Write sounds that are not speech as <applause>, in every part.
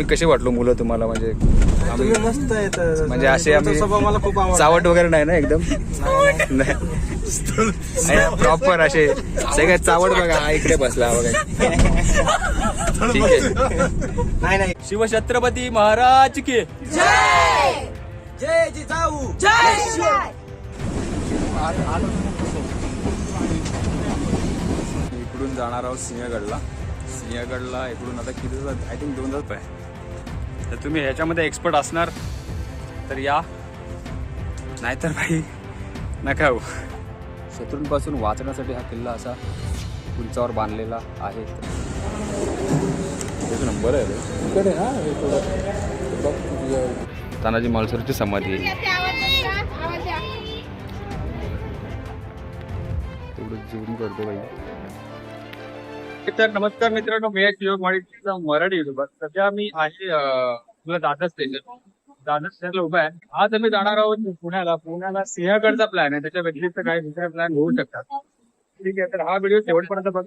मी कसे वाटलो मुलं तुम्हाला? म्हणजे तुम्ही मस्त आहेत. म्हणजे असे आम्ही स्वभाव मला खूप आवडला चावट वगैरे नाही ना एकदम? नाही. प्रॉपर असे सगळ्यात चावट बघा हा इकडे बसला बघा. ठीक आहे. नाही नाही. शिवछत्रपती महाराज की जय! जिजाऊ. इकडून जाणार आहोत सिंहगडला. सिंहगडला इकडून आता किती आय थिंक दोन तास आहे तर तुम्ही ह्याच्यामध्ये एक्सपर्ट असणार तर या. नाहीतर भाई नका हो. शत्रूंपासून वाचण्यासाठी हा किल्ला असा उंचावर बांधलेला आहे. एक नंबर आहे रे. तानाजी मालसरची समाधी तेवढं जेवण करतो बाई. तर नमस्कार मित्रांनो मी आहे शिवक माळीचा मराठी युट्यूबर सध्या मी आहे तुला आपलं त्याच्यात स्टेशन दादर स्टेशनला उभा आहे. आज आम्ही जाणार आहोत पुण्याला. पुण्याला सिंहगडचा प्लॅन आहे. त्याच्या व्यतिरिक्त काही दुसरे प्लॅन होऊ शकतात. ठीक आहे तर हा व्हिडिओ शेवटपर्यंत बघ.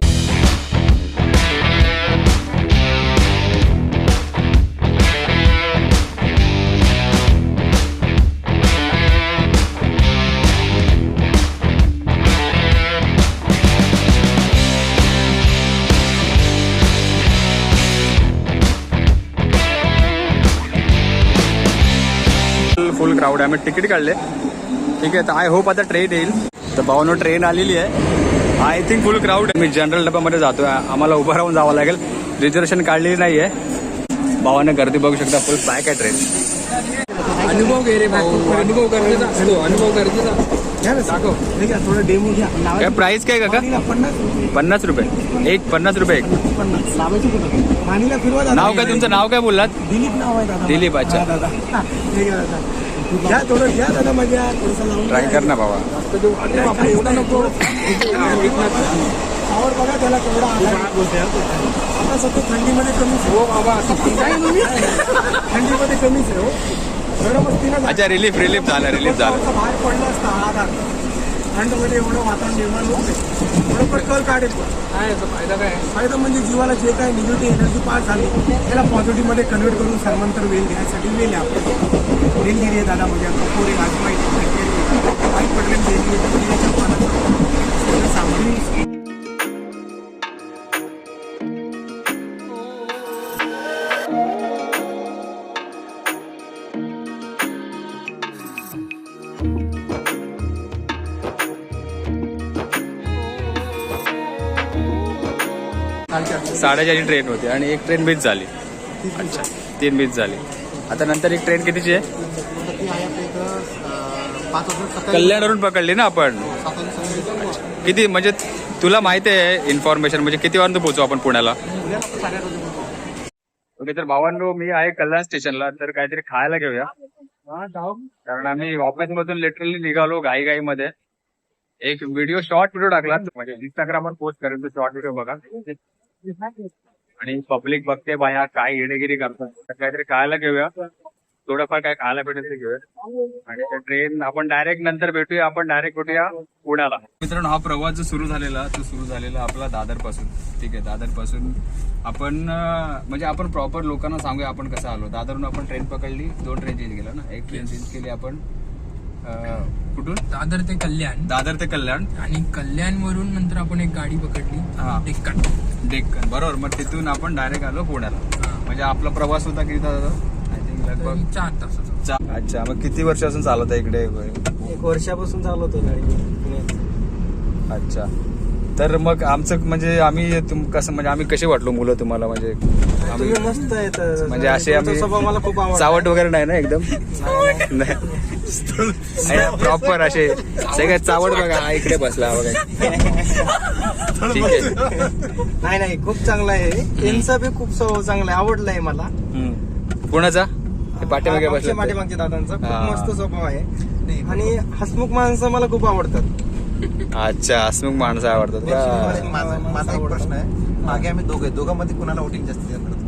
फुल क्राऊड आहे. आम्ही तिकीट काढले. ठीक आहे तर आय होप आता ट्रेन येईल. तर भावानो ट्रेन आलेली आहे. आय थिंक फुल क्राऊड आहे. मी जनरल डब्यामध्ये जातोय. आम्हाला उभं राहून जावं लागेल. रिझर्वेशन काढलेली नाही आहे भावानं गर्दी बघू शकता. फुल पॅक आहे ट्रेन अनुभव घे रे अनुभव गरजेचा असतो. अनुभव गरजेचा आहे काय प्राइस काय काका? पन्नास रुपये. पन्नास रुपये. एक पन्नास रुपये एक. नाव काय तुमचं? नाव काय बोललात? दिलीप नाव आहे दादा. दिलीप, अच्छा. घ्या थोडं घ्या दादा मजा थोडंसं लावून ट्राय कर ना बाबा. एवढं नको. आवड बघा त्याला केवढा आला. आता सध्या थंडीमध्ये कमीच हो बाबा थंडीमध्ये कमीच आहे हो. अच्छा रिलीफ रिलीफ झालं रिलीफ झालं. बाहेर पडलं असतं आधार. थंडमध्ये एवढं वातावरण निर्माण होत नाही. थोडं पण कल काढेल काय याचा फायदा काय? फायदा म्हणजे जीवाला जे काय निगेटिव्ह एनर्जी पास झाली त्याला पॉझिटिव्हमध्ये कन्वर्ट करून सर्वांतर वेल घेण्यासाठी वेल आहे आपलं वेलगिरी आहे दादा म्हणजे कपोरे राजमाई काही पडले वेलगिरी पानाचं. साडेचारची ट्रेन होती आणि एक ट्रेन मिस झाली. अच्छा तीन मिस झाली. आता नंतर एक ट्रेन कितीची आहे? कल्याणवरून पकडली ना आपण? किती म्हणजे तुला माहिती आहे इन्फॉर्मेशन म्हणजे किती वाजता पोहोचू आपण पुण्याला? ओके तर भावांनो मी आहे कल्याण स्टेशनला तर काहीतरी खायला घेऊया. कारण आम्ही ऑफिस मधून लिटरली निघालो घाई घाई मध्ये एक व्हिडिओ शॉर्ट व्हिडिओ टाकला. म्हणजे इंस्टाग्रामवर पोस्ट करेल तो शॉर्ट व्हिडिओ बघा. आणि पब्लिक बघते बाया काय येणेगिरी करतात. तर काहीतरी खायला घेऊया. थोडंफार काय खायला भेटेल ते घेऊया. आणि ट्रेन आपण डायरेक्ट नंतर भेटूया. आपण डायरेक्ट भेटूया पुण्याला. मित्रांनो हा प्रवास जो सुरू झालेला तो सुरू झालेला आपला दादरपासून ठीक आहे दादरपासून आपण म्हणजे आपण प्रॉपर लोकांना सांगूया आपण कसं आलो. दादरहून आपण ट्रेन पकडली दोन ट्रेन चेंज केल्या ना? एक ट्रेन चेंज केली आपण. कुठून? दादर ते कल्याण. दादर ते कल्याण. आणि कल्याण वरून नंतर आपण एक गाडी पकडली हा. डेक्कन. डेक्कन. बरोबर. मग तिथून आपण डायरेक्ट आलो पुण्याला. म्हणजे आपला प्रवास होता किती आय थिंक लगभग तरी चार तासाचा. चा- अच्छा. मग किती वर्षापासून चालत आहे इकडे? एक वर्षापासून चालवतो गाडी. पुण्यात अच्छा. तर मग आमचं म्हणजे आम्ही तुम कसं म्हणजे आम्ही कसे वाटलो मुलं तुम्हाला? म्हणजे आम्ही तुम्ही मस्त आहेत म्हणजे असे आम्ही स्वभाव मला खूप आवडला. चावट वगैरे नाही ना एकदम? नाही. प्रॉपर असे सगळ्यात चावट बघा हा इकडे बसला बघा. ठीक आहे. नाही नाही खूप चांगला आहे. त्यांचा बी खूप स्वभाव चांगला आहे आवडलाय मला. हम्म. कोणाचा? ते पाठीमागे मागच्या बसला पाठीमागच्या दादांचा खूप हा. मस्त स्वभाव आहे. आणि हसमुख माणसं मला खूप आवडतात. अच्छा हसमुख माणसं आवडतात. का माझा माझा एक प्रश्न आहे. मागे आम्ही दोघे दोघांमध्ये कुणाला वोटिंग जास्त देणार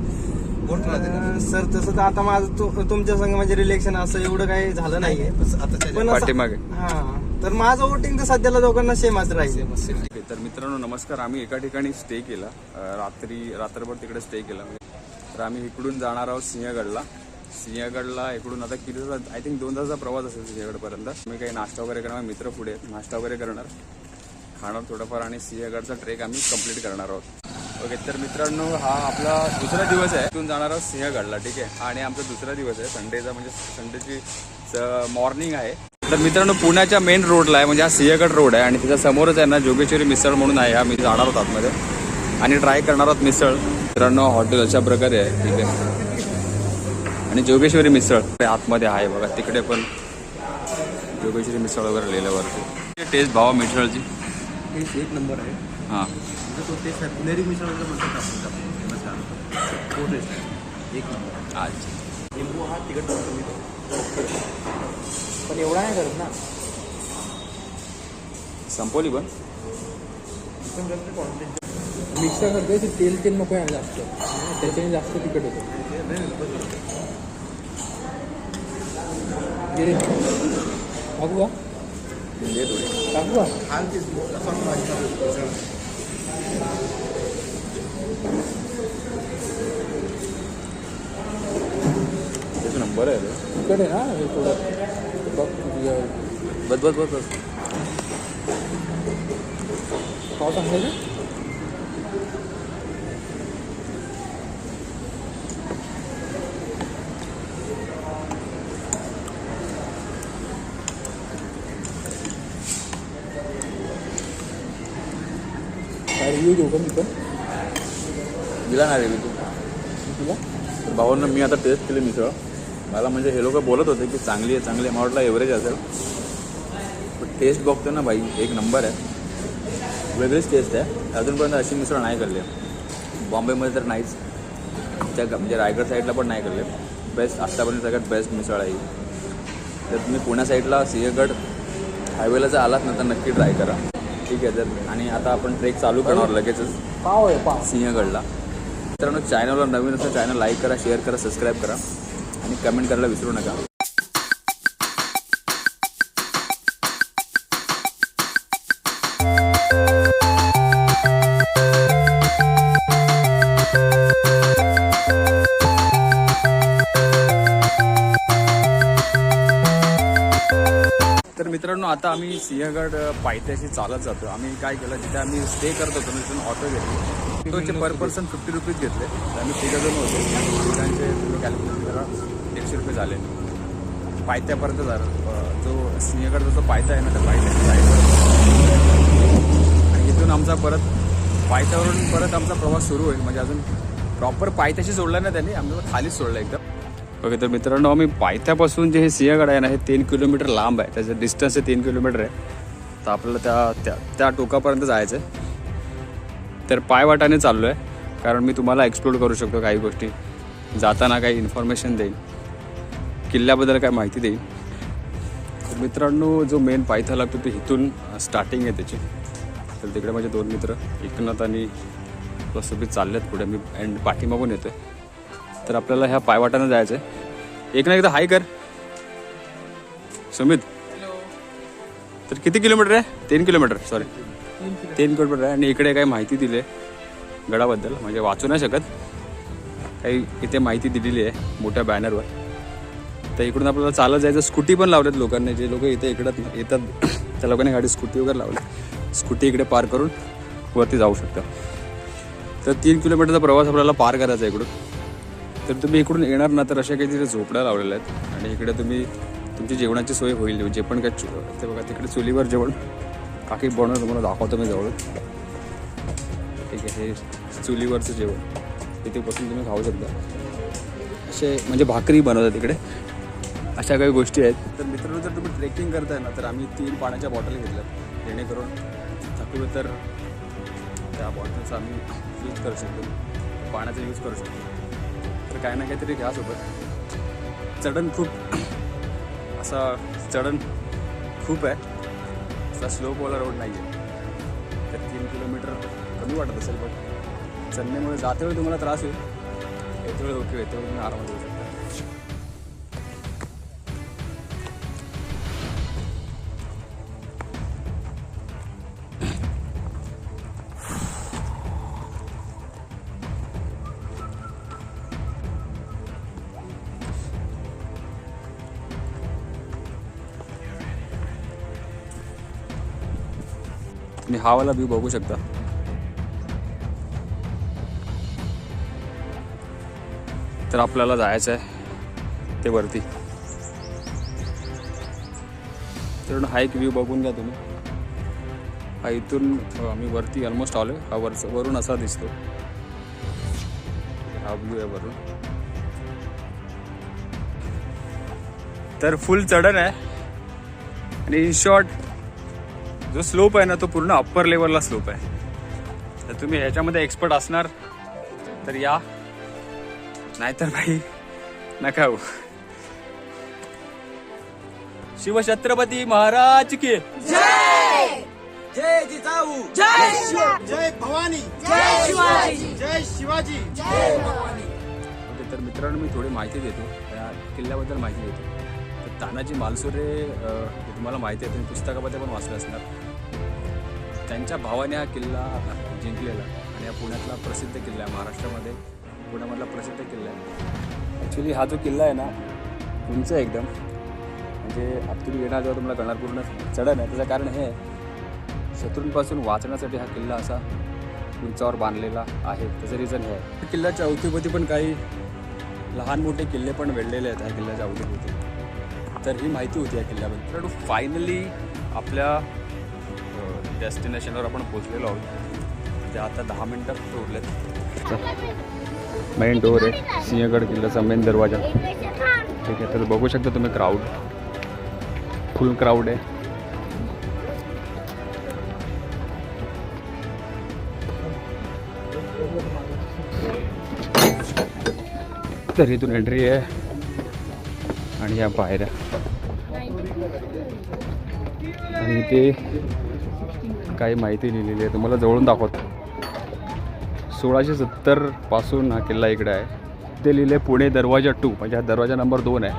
देणार अं, सर तसं तर आता माझं तु- तुमच्या संग म्हणजे रिलेक्शन असं एवढं काही झालं नाहीये. आताच्या पण असं- पाठीमागे. हा. तर माझं वोटिंग तर सध्याला दोघांना सेमच राहील. ठीक आहे, तर मित्रांनो नमस्कार. आम्ही एका ठिकाणी स्टे केला. अं, रात्री रात्रभर तिकडे स्टे केला. तर आम्ही इकडून जाणार आहोत सिंहगडला. सिंहगडला इकडून आता किती आय थिंक दोन तासाचा प्रवास असेल सिंहगडपर्यंत. मी काही नाश्ता वगैरे करणार. मित्र पुढे आहेत. नाश्ता वगैरे करणार. खाणार थोडंफार आणि सिंहगडचा ट्रेक आम्ही कंप्लीट करणार आहोत. ओके तर मित्रांनो हा आपला दुसरा दिवस आहे. इथून जाणार आहोत सिंहगडला ठीक आहे? आणि आमचा दुसरा दिवस आहे. संडेचा म्हणजे संडेची मॉर्निंग आहे. तर मित्रांनो पुण्याच्या मेन रोडला आहे म्हणजे हा सिंहगड रोड आहे. आणि त्याच्या समोरच आहे ना जोगेश्वरी मिसळ म्हणून आहे. आम्ही जाणार आहोत आतमध्ये. आणि ट्राय करणार आहोत मिसळ. मित्रांनो हॉटेल अशा प्रकारे आहे ठीक आहे? आणि जोगेश्वरी मिसळ आतमध्ये आहे बघा तिकडे पण जोगेश्वरी मिसळ वगैरे लिहिलं वरती टेस्ट भावा मिसळची. टेस्ट एक नंबर आहे. हां. तो पुणेरी मिसळ जो म्हणतात आपण फ़ेमस आहे तो टेस्ट एक नंबर। अच्छा लिंबू हा तिखट कमी पण एवढा नाही करत ना संपवली पण मिक्सर करतोय ते तेल तेल नको आहे जास्त त्याच्याने जास्त तिखट होतं टाकू का टाकू का ते त्याचा नंबर आहे आहे ना हे थोडं बघ बस बस बस बस. पाव सांगायचं रिव्ह्यू देऊ का मी पण? दिला ना रे मी तू. तुला? तर भावांना मी आता टेस्ट केली मिसळ. मला म्हणजे हे लोक बोलत होते की चांगली आहे चांगली आहे. मला एव्हरेज असेल. पण टेस्ट बघतो ना भाई एक नंबर आहे. वेगळीच टेस्ट आहे. अजूनपर्यंत अशी मिसळ नाही करली बॉम्बेमध्ये तर नाहीच. त्या म्हणजे रायगड साईडला पण नाही करले बेस्ट आत्तापर्यंत सगळ्यात बेस्ट मिसळ आहे. तर तुम्ही पुण्या साईडला सिंहगड हायवेला जर आलात ना तर नक्की ट्राय करा. ठीक आहे तर आणि आता आपण ट्रेक चालू करणार लगेचच. पाव आहे पाव सिंहगडला. मित्रांनो चॅनलला नवीन असं चॅनल लाईक करा शेअर करा सबस्क्राईब करा. आणि कमेंट करायला विसरू नका. आता आम्ही सिंहगड पायथ्याशी चालत जातो. आम्ही काय केलं जिथे आम्ही स्टे करत होतो तिथून ऑटो घेतली. ऑटोचे पर पर्सन फिफ्टी रुपीज घेतले. तर आम्ही तिघजण होतो. तिघांचे तुम्ही कॅल्क्युलेट करा. दीडशे रुपये झाले. पायथ्यापर्यंत झालं. जो सिंहगडचा जो पायथा आहे ना त्या पायथ्याच्या साईडवर आणि इथून आमचा परत पायथ्यावरून परत आमचा प्रवास सुरू होईल. म्हणजे अजून प्रॉपर पायथ्याशी सोडला ना त्यांनी. आम्ही खालीच सोडलं एकदम. ओके तर मित्रांनो आम्ही पायथ्यापासून जे हे सिंहगड आहे ना हे तीन किलोमीटर लांब आहे. त्याचं डिस्टन्स हे तीन किलोमीटर आहे. तर आपल्याला त्या त्या त्या टोकापर्यंत जायचं आहे तर पायवाटाने चाललो आहे कारण मी तुम्हाला एक्सप्लोर करू शकतो काही गोष्टी. जाताना काही इन्फॉर्मेशन देईन. किल्ल्याबद्दल काय माहिती देईन. तर मित्रांनो जो मेन पायथा लागतो ते इथून स्टार्टिंग आहे त्याची. तर तिकडे माझे दोन मित्र एकनाथ आणि प्रस्तुभित चालले आहेत पुढे. मी अँड पाठीमागून आहे तर आपल्याला ह्या पायवाटानं जायचं आहे एक ना एकदा हाय कर. सुमित तर किती किलोमीटर आहे? तीन किलोमीटर सॉरी तीन किलोमीटर. आहे आणि इकडे काही माहिती दिली आहे गडाबद्दल म्हणजे वाचू नाही शकत. काही इथे माहिती दिलेली आहे मोठ्या बॅनरवर तर इकडून आपल्याला चालत जायचं. स्कूटी पण लावल्यात लोकांनी. जे लोक इथे इकडं येतात <clears throat> त्या लोकांनी गाडी स्कूटी वगैरे लावली. स्कूटी इकडे पार करून वरती जाऊ शकतं तर तीन किलोमीटरचा प्रवास आपल्याला पार करायचा आहे इकडून. तर तुम्ही इकडून येणार ना तर अशा काही तिथे झोपड्या लावलेल्या आहेत. आणि इकडे तुम्ही तुमची जेवणाची सोय होईल जे पण काय चु- ते बघा तिकडे चुलीवर जेवण. काकी बनवून तुम्हाला दाखवतो मी जवळ. ठीक आहे हे चुलीवरचं जेवण. तिथे बसून तुम्ही खाऊ शकता. असे म्हणजे भाकरी बनवतात इकडे अशा काही गोष्टी आहेत. तर मित्रांनो जर तुम्ही ट्रेकिंग करताय ना तर आम्ही तीन पाण्याच्या बॉटल घेतल्या जेणेकरून थकलो तर त्या बॉटलचा आम्ही यूज करू शकतो. पाण्याचा यूज करू शकतो. काय काही ना काहीतरी घ्या सोबत. चढण खूप असा चढण खूप आहे. असा स्लोपवाला रोड नाही आहे तर तीन किलोमीटर कमी वाटत असेल पण चढण्यामुळे जाते वेळी तुम्हाला त्रास होईल. येते वेळी ओके येते वेळी तुम्ही आरामात येऊ शकता. हा वाला व्ह्यू बघू शकता. तर आपल्याला जायचं आहे ते वरती. तर हा एक व्ह्यू बघून घ्या तुम्ही. हा इथून आम्ही वरती ऑलमोस्ट आलो हा वरच वरून असा दिसतो. हा व्ह्यू आहे वरून. तर फुल चढण आहे. आणि इन शॉर्ट जो स्लोप आहे ना तो पूर्ण अप्पर लेवलला स्लोप आहे. तर तुम्ही ह्याच्यामध्ये एक्सपर्ट असणार तर या. नाहीतर भाई नका हो. शिवछत्रपती महाराज की. जय! जिजाऊ. जय जय भवानी. जय शिवाजी. जय शिवाजी. ओके तर मित्रांनो मी थोडी माहिती देतो. त्या किल्ल्याबद्दल माहिती देतो. तर तानाजी मालसुरे तुम्हाला माहिती आहे तुम्ही पुस्तकामध्ये पण वाचलं असणार. त्यांच्या भावाने हा किल्ला जिंकलेला आणि हा पुण्यातला प्रसिद्ध किल्ला आहे. महाराष्ट्रामध्ये पुण्यामधला प्रसिद्ध किल्ला आहे. ॲक्च्युली हा जो किल्ला आहे ना उंच आहे एकदम. म्हणजे तुम्ही येणार जेव्हा तुम्हाला कळणार पूर्ण चढण आहे त्याचं कारण हे आहे, शत्रूंपासून वाचण्यासाठी हा किल्ला असा उंचावर बांधलेला आहे. त्याचं रिझन हे आहे. किल्ल्याच्या अवतीभोवती पण काही लहान मोठे किल्ले पण वेढलेले आहेत ह्या किल्ल्याच्या अवतीभोवती. तर ही माहिती होती या किल्ल्याबद्दल. तर फायनली आपल्या डेस्टिनेशनवर आपण पोचलेलो आहोत. ते आता दहा मिनटात फक्त उरलेत. मेन डोर आहे. सिंहगड किल्ल्याचा मेन दरवाजा. ठीक आहे तर बघू शकता तुम्ही क्राऊड फुल क्राऊड आहे. तर इथून एंट्री आहे. आणि या पायऱ्या आणि ते काही माहिती लिहिलेली आहे तुम्हाला जवळून दाखवतो. सोळाशे सत्तरपासून हा किल्ला इकडे आहे. ते लिहिले पुणे दरवाजा टू म्हणजे हा दरवाजा नंबर दोन आहे.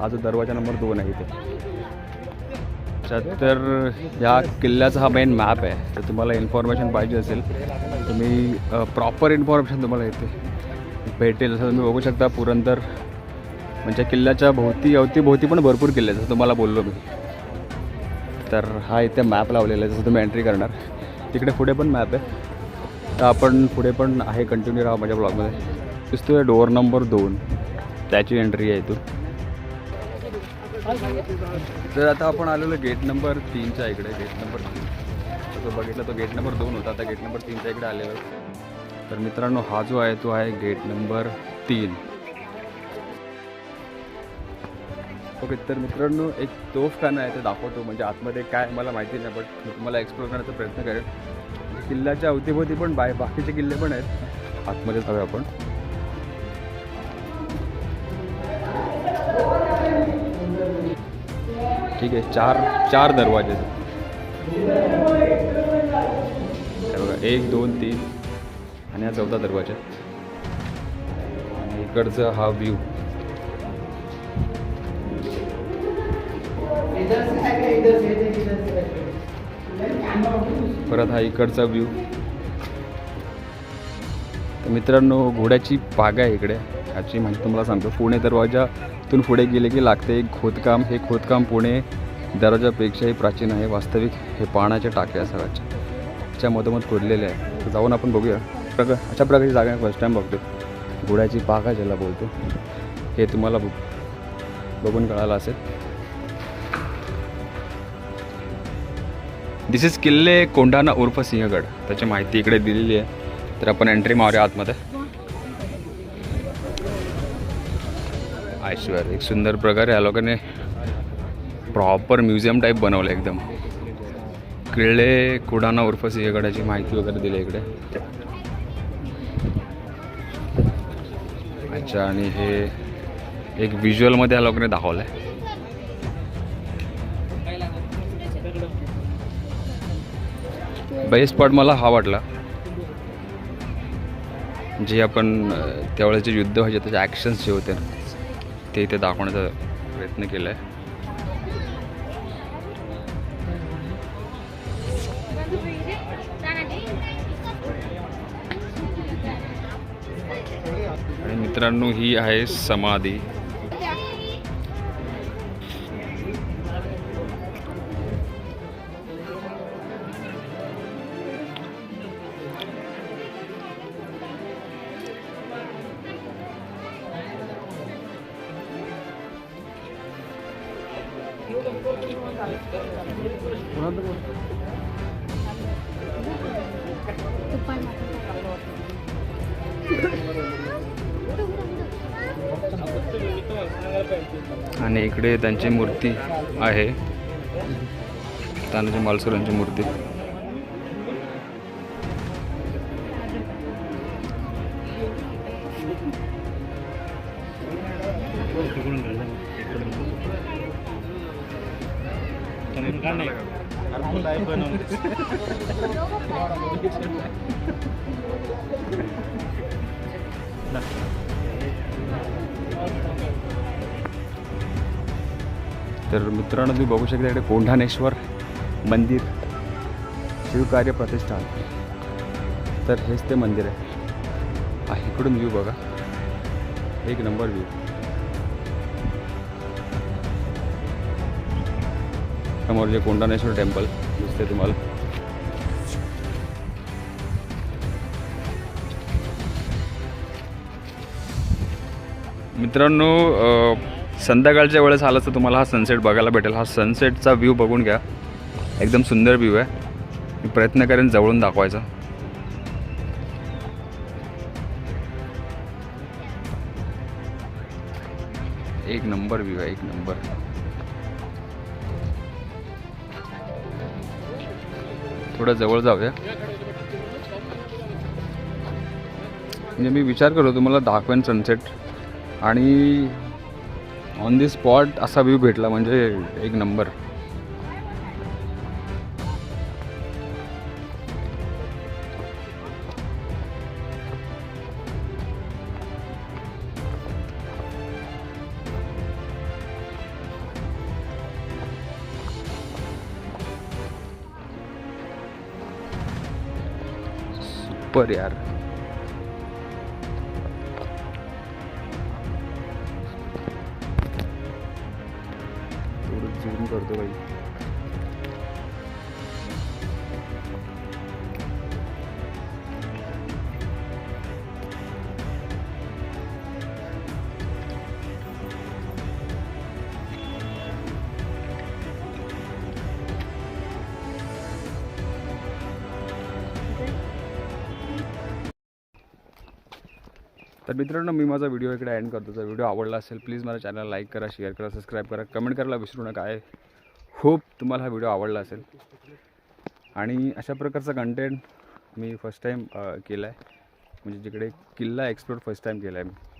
हा जो दरवाजा नंबर दोन आहे इथे. तर या किल्ल्याचा हा मेन मॅप आहे. तर तुम्हाला इन्फॉर्मेशन पाहिजे असेल तुम्ही प्रॉपर इन्फॉर्मेशन तुम्हाला इथे भेटेल. जसं तुम्ही बघू शकता पुरंदर म्हणजे किल्ल्याच्या भोवती अवतीभोवती पण भरपूर किल्ले आहेत, जसं तुम्हाला बोललो मी. तर हा इथे मॅप लावलेला आहे जसं तुम्ही एंट्री करणार. तिकडे पुढे पण मॅप आहे. तर आपण पुढे पण आहे कंटिन्यू राहा माझ्या ब्लॉगमध्ये आहे डोअर नंबर दोन. त्याची एंट्री आहे इथून. तर आता आपण आलेलो गेट नंबर तीनच्या इकडे गेट नंबर तीन. तर तो बघितला तो गेट नंबर दोन होता. आता गेट नंबर तीनच्या इकडे आलेलो तर मित्रांनो हा जो आहे तो आहे गेट नंबर तीन. ओके तर मित्रांनो एक तोफखाना आहे ते दाखवतो. म्हणजे आतमध्ये काय मला माहिती नाही बट मी तुम्हाला एक्सप्लोर करण्याचा प्रयत्न करेन म्हणजे किल्ल्याच्या अवतीभोवती पण बाय बाकीचे किल्ले पण आहेत. आतमध्ये जाऊया आपण. ठीक आहे चार चार दरवाजे. आहेत. बघा एक दोन तीन. आणि हा चौथा दरवाजा. आणि इकडचा हा व्ह्यू परत हा इकडचा व्ह्यू तर मित्रांनो घोड्याची बाग आहे इकडे. ह्याची माहिती तुम्हाला सांगतो. पुणे दरवाजातून पुढे गेले की लागते एक खोदकाम. हे खोदकाम पुणे दरवाजापेक्षाही प्राचीन आहे. वास्तविक हे पाण्याचे टाके आहे सगळ्याच्या त्याच्या मधोमध खोदलेले आहे. तर जाऊन आपण बघूया. प्रक अशा प्रकारची जागा फर्स्ट टाईम बघतो घोड्याची बागा ज्याला बोलतो. हे तुम्हाला बघ- बघून कळालं असेल. दिस इज किल्ले कोंढाणा उर्फ सिंहगड त्याची माहिती इकडे दिलेली आहे. तर आपण एंट्री मारूया आतमध्ये. ऐश्वर एक सुंदर प्रकारे या लोकांनी प्रॉपर म्युझियम टाईप बनवलं एकदम. किल्ले कोंडाना उर्फ सिंहगडाची माहिती वगैरे दिली इकडे. अच्छा आणि हे एक व्हिज्युअलमध्ये या लोकांनी दाखवलं आहे बेस्ट पार्ट मला हा वाटला. जे आपण त्यावेळेस जे युद्ध व्हायचे त्याचे ॲक्शन्स जे होते ना ते इथे दाखवण्याचा प्रयत्न केला आहे आणि मित्रांनो ही आहे समाधी. आणि इकडे त्यांची मूर्ती आहे. तानाजी मालसुरांची मूर्ती. <laughs> तर मित्रांनो तुम्ही बघू शकता इकडे कोंढाणेश्वर मंदिर शिवकार्य प्रतिष्ठान. तर हेच ते मंदिर आहे. हा इकडून व्ह्यू बघा. एक नंबर व्ह्यू समोर जे कोंढाणेश्वर टेम्पल दिसते तुम्हाला. मित्रांनो संध्याकाळच्या वेळेस आलं तर तुम्हाला हा सनसेट बघायला भेटेल. हा सनसेटचा व्ह्यू बघून घ्या. एकदम सुंदर व्ह्यू आहे. मी प्रयत्न करेन जवळून दाखवायचा. एक नंबर व्ह्यू आहे एक नंबर. थोडं जवळ जाऊया. म्हणजे मी विचार करतो तुम्हाला दाखवेन सनसेट आणि ऑन दी स्पॉट असा व्ह्यू भेटला म्हणजे एक नंबर सुपर यार. तर मित्रांनो मी माझा व्हिडिओ इकडे एंड करतो. जर व्हिडिओ आवडला असेल प्लीज मला चॅनल लाईक करा शेअर करा सबस्क्राईब करा. कमेंट करायला विसरू नका. आहे होप तुम्हाला हा व्हिडिओ आवडला असेल. आणि अशा प्रकारचा कंटेंट मी फर्स्ट टाईम केला आहे म्हणजे जिकडे किल्ला एक्सप्लोर फर्स्ट टाईम केला आहे मी.